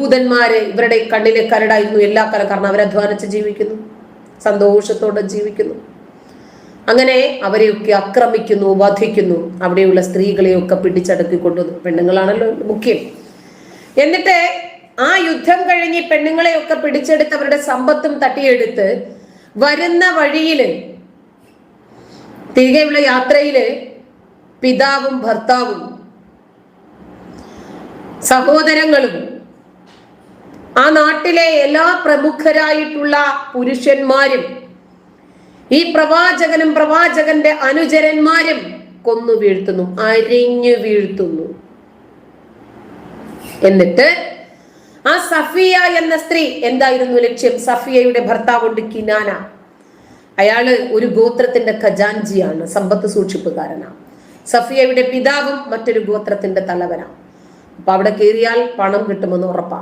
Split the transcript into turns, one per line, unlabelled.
ദൂതന്മാര് ഇവരുടെ കണ്ണിലെ കരടായിരുന്നു എല്ലാ കാലം കാരണം അവരധ്വാനിച്ച് ജീവിക്കുന്നു. സന്തോഷത്തോടെ ജീവിക്കുന്നു. അങ്ങനെ അവരെയൊക്കെ ആക്രമിക്കുന്നു വധിക്കുന്നു. അവിടെയുള്ള സ്ത്രീകളെയൊക്കെ പിടിച്ചടക്കി കൊണ്ടുവന്നു പെണ്ണുങ്ങളാണല്ലോ മുഖ്യം. എന്നിട്ട് ആ യുദ്ധം കഴിഞ്ഞ് പെണ്ണുങ്ങളെയൊക്കെ പിടിച്ചെടുത്ത് അവരുടെ സമ്പത്തും തട്ടിയെടുത്ത് വരുന്ന വഴിയിൽ തിരികെയുള്ള യാത്രയിൽ പിതാവും ഭർത്താവും സഹോദരങ്ങളും ആ നാട്ടിലെ എല്ലാ പ്രമുഖരായിട്ടുള്ള പുരുഷന്മാരും ഈ പ്രവാചകനും പ്രവാചകന്റെ അനുചരന്മാരും കൊന്നു വീഴ്ത്തുന്നു അരിഞ്ഞു വീഴ്ത്തുന്നു. എന്നിട്ട് ആ സഫിയ എന്ന സ്ത്രീ എന്തായിരുന്നു ലക്ഷ്യം? സഫിയയുടെ ഭർത്താവുണ്ട് കിനാന. അയാൾ ഒരു ഗോത്രത്തിന്റെ ഖജാൻജിയാണ് സമ്പത്ത് സൂക്ഷിപ്പുകാരനാണ്. സഫിയയുടെ പിതാവും മറ്റൊരു ഗോത്രത്തിന്റെ തലവനാണ്. അപ്പൊ അവിടെ കയറിയാൽ പണം കിട്ടുമെന്ന് ഉറപ്പാണ്.